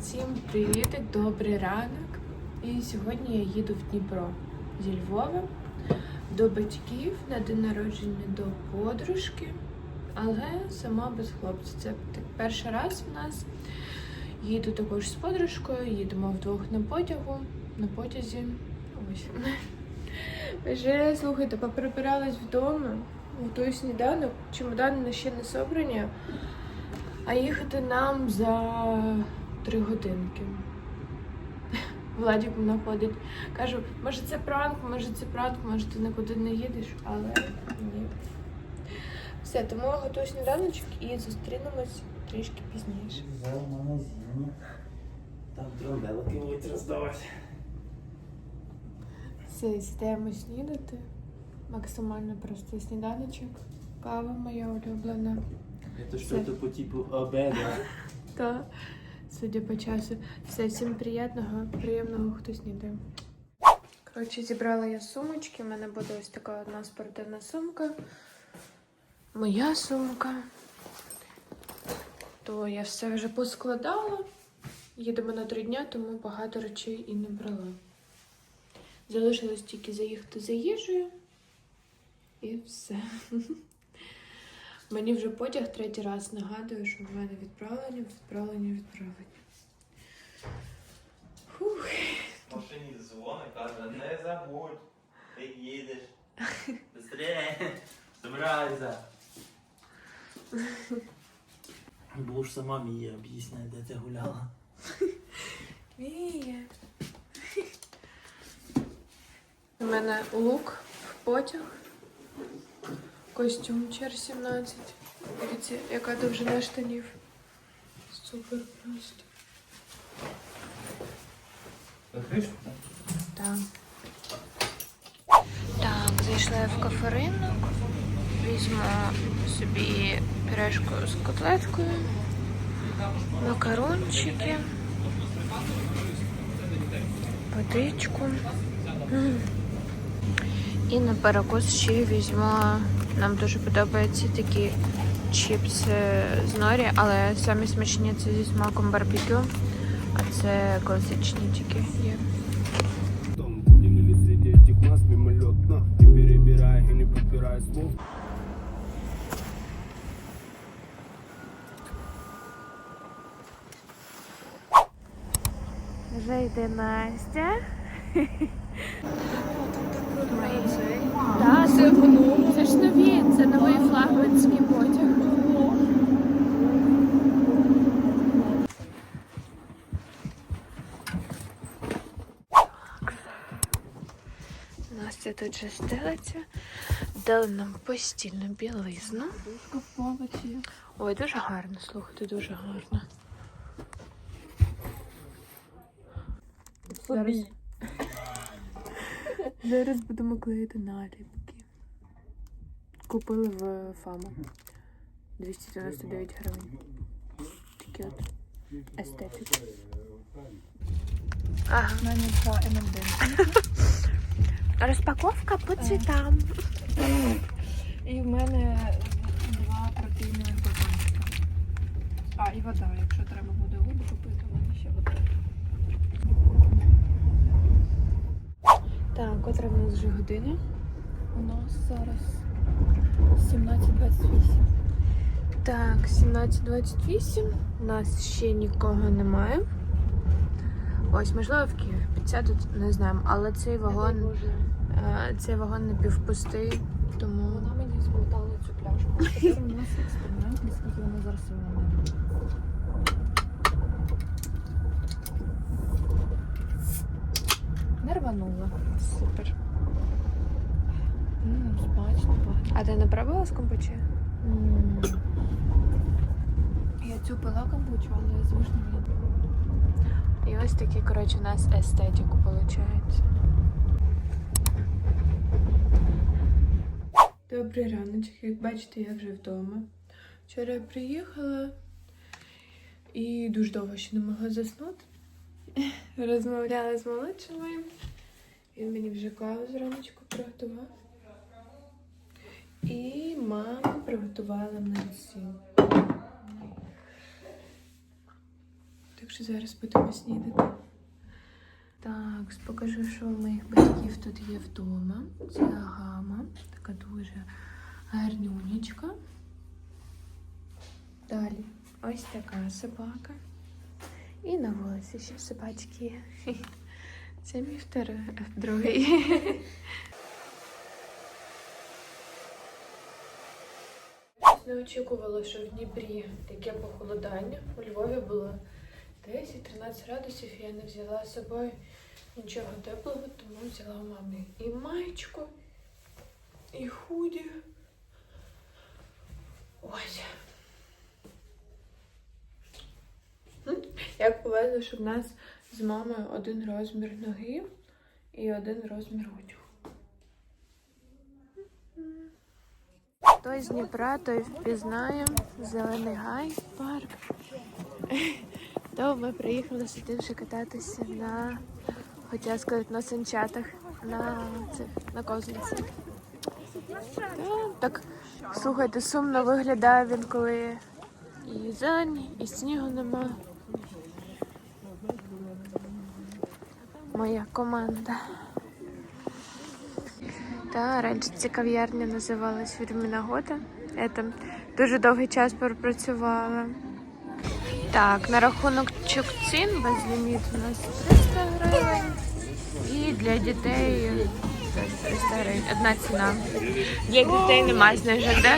Всім привіт, добрий ранок. І сьогодні я їду в Дніпро зі Львова до батьків на день народження до подружки, але сама без хлопця. Це перший раз у нас. Їду також з подружкою, їдемо вдвох на потягу, на потязі. Ось. Вже слухайте, поприбиралась вдома, готую сніданок, чемодани ще не собрані, а їхати нам за три годинки. Владик знаходить. Кажу, може це пранк, може це пранк, може ти нікуди не їдеш, але ні. Все, тому я готую сніданочок і зустрінемось трішки пізніше. В магазині. Там тронделки будуть роздавати. Все, сідаємо снідати. Максимально простий сніданочок. Кава моя улюблена. Это что-то по типу обеда. Та, судя по часу. Все, всім приємного, приємного, хто снідає. Коротше, зібрала я сумочки. У мене буде ось така одна спортивна сумка. Моя сумка. То я все вже поскладала. Їдемо на три дня, тому багато речей і не брала. Залишилось тільки заїхати за їжею. І все. Мені вже потяг третій раз нагадує, що в мене відправлення, відправлення, відправлення. Фух. Машині дзвонить, каже, не забудь, ти їдеш. Быстрее, збирайся. Бо ж сама Мія об'ясняє, де ти гуляла. Мія. У мене лук в потяг. Костюм чер 17. Дивіться, яка довжина штанів. Супер просто. Так. Так, зайшла я в кафе ринок. Візьму собі пюрешку з котлеткою, макарончики, водичку. І на перекус ще візьму. Нам дуже подобаються такі чіпси з норі, але самі смачні це зі смаком барбекю, а це класичні тільки є. Там делили среди этих нас мимолетно Не перебирая и не подбирая слов Вже йде Настя. Так, це, це ж нові, це новий флагманський потяг. Настя тут же стелиться. Дали нам постільну білизну. Ой, дуже гарно, слухайте, дуже гарно. Зараз, зараз будемо клеїти наліпки. Купили в Фама. 299 гривень. Такі от естетик. Ага. У мене два ММД. Розпаковка по цвітам. І в мене два протеїнових батончика. А, і вода. Якщо треба буде воду купити, у мене ще вода. Так, котра в нас вже година. У нас зараз 17.28. Так, 17.28. У нас ще нікого немає. Ось, можливо, в Києві підсядуть, не знаємо. Але цей вагон, е, цей вагон напівпустий, тому. Вона мені змотала цю пляшку. Тепер у нас експеримент, наскільки вона зараз вимагає. Не рванула. Супер. Ммм, смачно пахне. А ти не пробувала з компочі? М. Я цю пила камбучу, але з вишнею я І ось такий, коротше, у нас естетику виходить. Добрий раночок, як бачите, я вже вдома. Вчора я приїхала і дуже довго ще не могла заснути. Розмовляла з молодшим моїм. Він мені вже каву зраночку приготував. І мама приготувала млинці. Так що зараз будемо снідати. Так, покажу, що у моїх батьків тут є вдома. Це гама, така дуже гарнюнечка. Далі ось така собака. І на вулиці ще собачки. Це мій второй, е, другий. Не очікувала, що в Дніпрі таке похолодання. У Львові було 10-13 градусів. Я не взяла з собою нічого теплого, тому взяла у мами і маєчку, і худі. Ось. Як повезло, що в нас з мамою один розмір ноги і один розмір одягу. Той з Дніпра, той впізнає Зелений гай, парк. То ми приїхали сюди вже кататися на, хотіла сказати, на санчатах, на цих, на козинці. Та, так, слухайте, сумно виглядає він, коли і зелень, і снігу нема. Моя команда. Та раніше ця кав'ярня називалась Фірміна Гота. Я там дуже довгий час пропрацювала. Так, на рахунок чукцін безліміт у нас 300 гривень. І для дітей 300 гривень. Одна ціна. Для дітей немає знижок, да?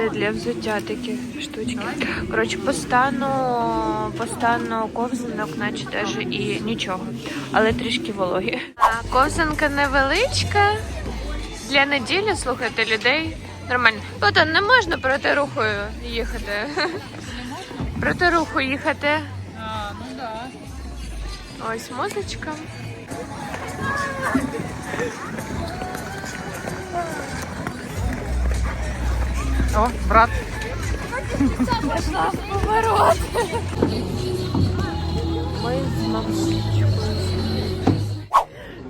Це для взуття такі штучки. Коротше, по стану, по стану ковзанок, наче теж і нічого, але трішки вологі. Ковзанка невеличка. Для неділі, слухайте, людей нормально. Потім не можна проти руху їхати. Проти руху їхати. А, ну да. Ось музичка. О, брат. Поворот. Ми з мамою.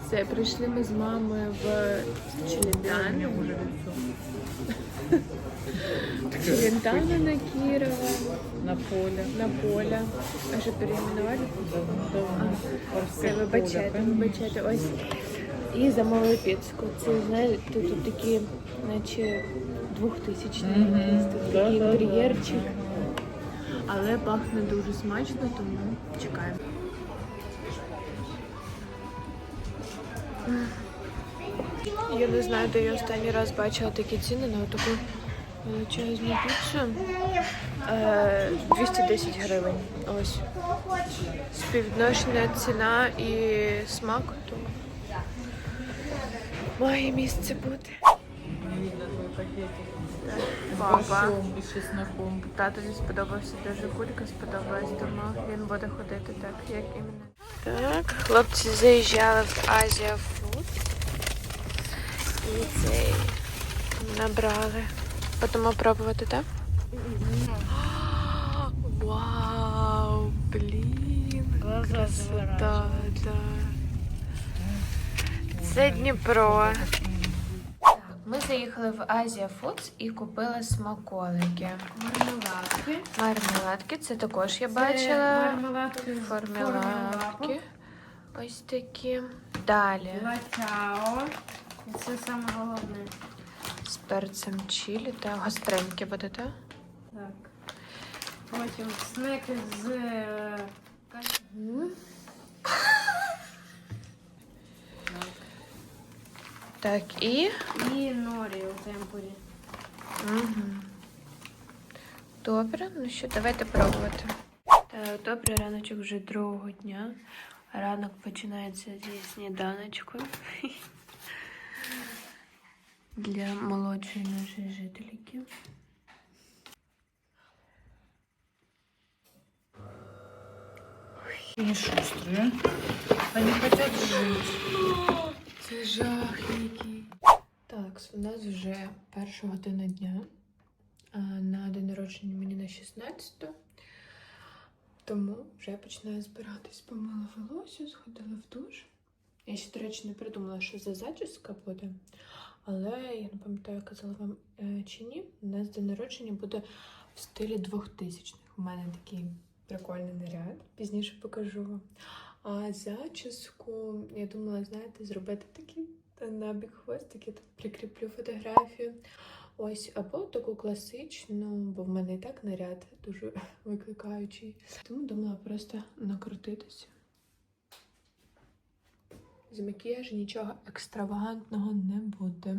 Все, прийшли ми з мамою в Челентано. Челентано на Кирова, На поле. на поле. А що переименували? Все, вибачайте, вибачайте. Ось. І замовили піцку. Це, знаєте, тут такі, наче двохтисячні Мгм. якісь тут Да, такий да, да. інтер'єрчик. Але пахне дуже смачно, тому чекаємо. Я не знаю, де я останній раз бачила такі ціни на таку величезну піцу. Е, 210 гривень. Ось. Співвідношення ціна і смак, то має місце бути. Папа. І. Татові сподобався дуже кулька, сподобалась, тому він буде ходити так, як іменно. Так, хлопці заїжджали в Азія Фуд. І цей набрали. Будемо пробувати, так? Вау, блін. Красота, да. Це Дніпро. Ми заїхали в Азія Фудс і купили смаколики. Мармеладки. Мармеладки, це також я бачила. Мармеладки. Формеладки. Ось такі. Далі. Лачао. І це саме головне. З перцем чилі та гостренькі будете. Так. Потім снеки з Так, і. і норі у темпурі. Угу. Добре, ну що, давайте пробувати. Так, добрий раночок вже другого дня. Ранок починається зі сніданочку. Для молодшої нашої жительки. Они шустрые. Они хотят жить. Це жах який. Так, у нас вже перша година дня. На день народження мені на 16. Тому вже починаю збиратись. Помила волосся, сходила в душ. Я ще, до речі, не придумала, що за зачіска буде. Але я не пам'ятаю, казала вам е, чи ні. У нас день народження буде в стилі 2000-х. У мене такий прикольний наряд. Пізніше покажу вам. А зачіску, я думала, знаєте, зробити такий набік хвостик, я тут прикріплю фотографію. Ось, або таку класичну, бо в мене і так наряд дуже викликаючий. Тому думала просто накрутитися. З макіяжу нічого екстравагантного не буде.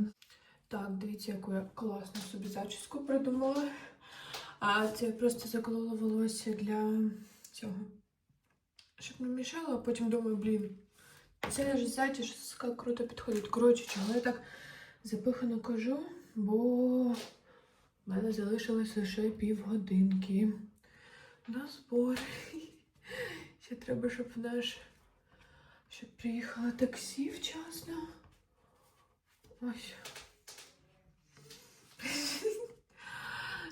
Так, дивіться, яку я класну собі зачіску придумала. А це я просто заколола волосся для цього. Щоб не мішало, а потім думаю, блін, це ж зачіска круто підходить. Коротше, чого я так запихано кажу, бо в мене залишилось лише півгодинки на збор. Ще треба, щоб наш щоб приїхало таксі вчасно. Ось.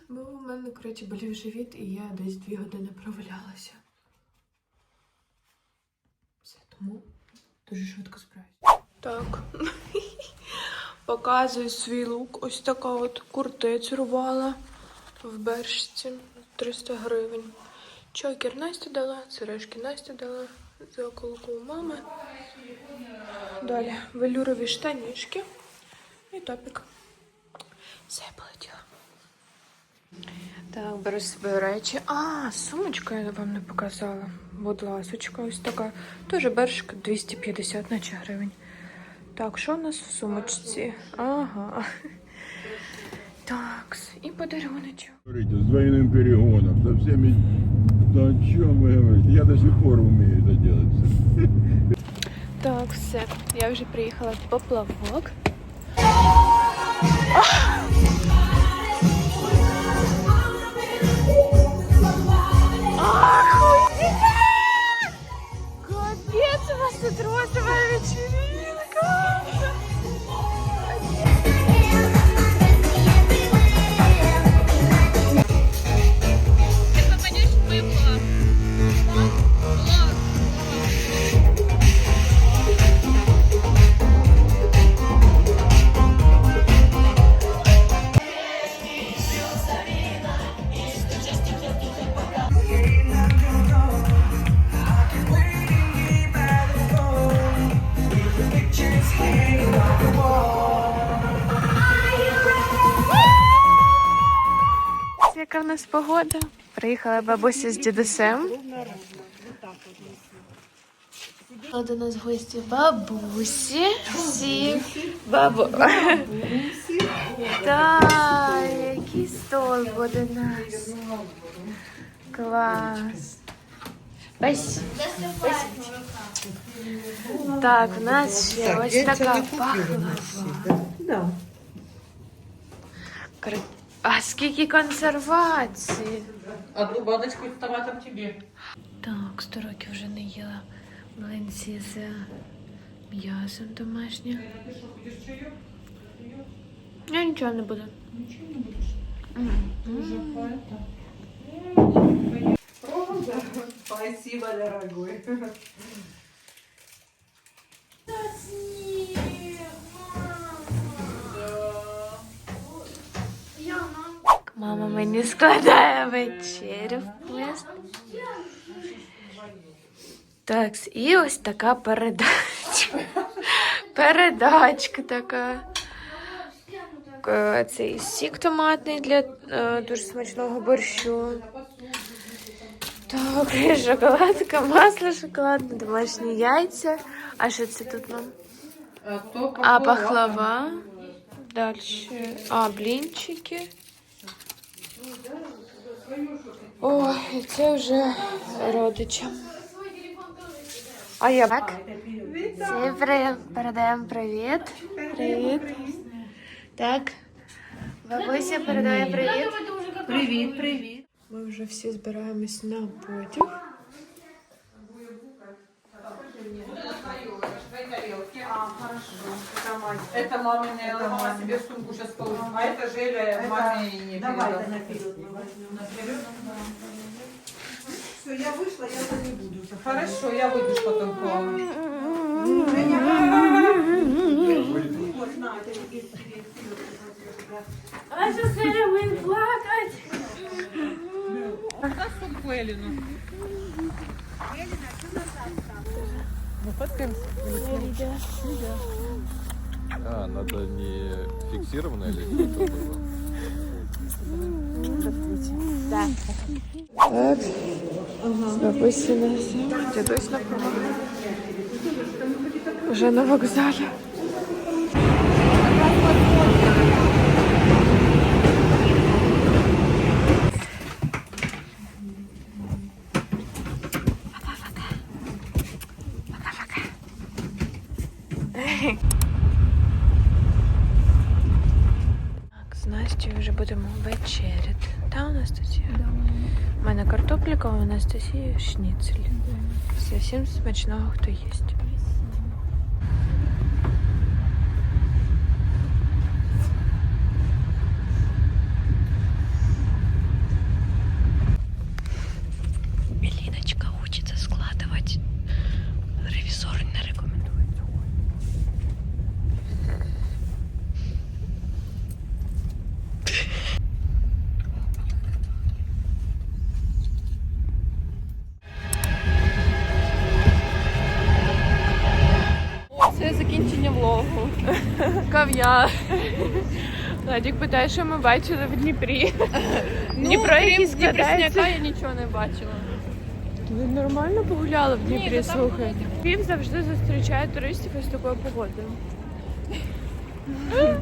Бо у мене, коротше, болів живіт, і я десь дві години провалялася. Тому дуже швидко справлюсь. Так. Показую свій лук. Ось така от куртець рвала в бершці 300 гривень. Чокер Настя дала, сережки Настя дала, заколку у мами. Далі велюрові штанішки і топік. Все, я полетіла. Так, беру свої речі. А, сумочка я вам не показала. Будь ласочка, ось така. Теж бершка 250 наче гривень. Так, що у нас в сумочці? Ага. Так, і подаруночок. Говорите, с двойным перегоном, со всеми... Да о чем вы говорите? Я до сих пор умею это делать. Так, все. Я вже приїхала в поплавок. вас тут розовая вечеринка. В нас погода? Приїхала бабуся з дідусем. До нас гості бабусі. Всі. Бабу. Так, який стол буде у нас. Клас. Спасибо. Так, у нас ще ось така пахлава. Кр- А скільки консервації? Одну баночку томатом тебе. Так, 100 років вже не їла млинці з м'ясом домашнім. Я нічого не буду. Спасибо, дорогой. Мама мені складає вечерю в плест. Так, і ось така передачка. Передачка така. Е, Цей сік томатний для е, дуже смачного борщу. Так, і шоколадка, масло шоколадне, домашні яйця. А що це тут нам? А пахлава. Дальше. А, блінчики. Ой, і це вже родичам. А я так? Всім при... передаємо привіт. Привіт. Так. Бабуся передає привіт. Привет, привет. Ми вже всі збираємось на потяг. А, хорошо. Это мать. Это мамина, это она мама. себе сумку сейчас положит. А это Желя это... маме не Давай это наперед мы возьмем. Наперед? Да. Все, я вышла, я это не буду. Хорошо, я выйду потом к вам. А сейчас Эля будет плакать. Да сумку Элину. Ну, фоткаемся. А, надо не фиксированно или что-то было? Так. Бабусі нас. Дідусь на помогли. Вже на вокзалі. Так, з Настю вже будемо вечеряти. Та Анастасія? У мене Анастасії шніцель. Всім смачного, хто їсть. Владик питає, що ми бачили в Дніпрі. Дніпро, якісь Дніпрісняка я нічого не бачила. Ви нормально погуляли в Дніпрі, Ні, ну там слухай. Львів завжди зустрічає туристів із такою погодою. Все,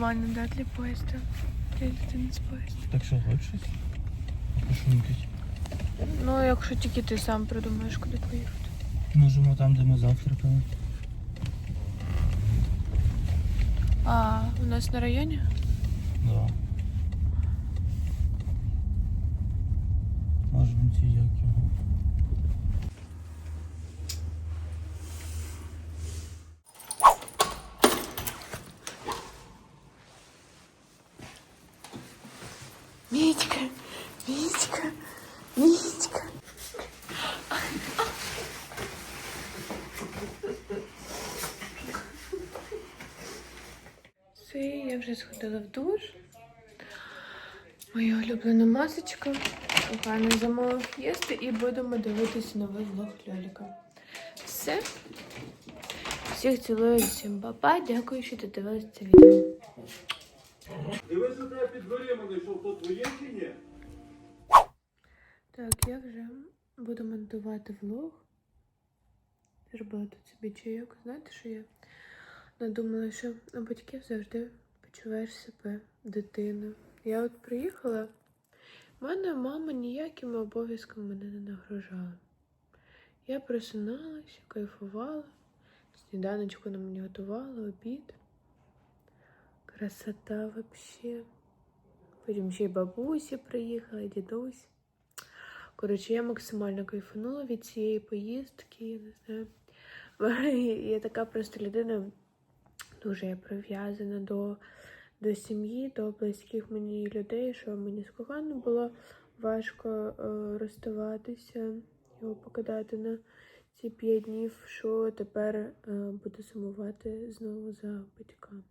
Нормально, да, для поїзда. Для дитини з поїзда. Так що, хочеш? Пошумкать. Ну, якщо тільки ти сам придумаєш, куди поїхати. Можемо там, де ми завтракали. А, у нас на районі? Да. Можемо ці як його. Мітька, Мітька, Мітька. Все, я вже сходила в душ. Моя улюблена масочка. Коханий замовив їсти і будемо дивитися новий влог Льоліка. Все. Всіх цілую, всім па-па. Дякую, що додивилися це відео. Дивись, що тебе під дверима знайшов, то твоє чи ні? Так, я вже буду монтувати влог. Зробила тут собі чайок. Знаєте, що я надумала, що у батьків завжди почуваєш себе дитиною. Я от приїхала, в мене мама ніякими обов'язками мене не нагружала. Я просиналася, кайфувала, сніданочку на мені готувала, обід. Красота вообще. Потім ще й бабусі приїхала, дідусь. Коротше, я максимально кайфанула від цієї поїздки, я не знаю. Я така просто людина, дуже я прив'язана до, до сім'ї, до близьких мені людей, що мені з коханим було важко е, розставатися, його покидати на ці п'ять днів, що тепер е, буду сумувати знову за батьками.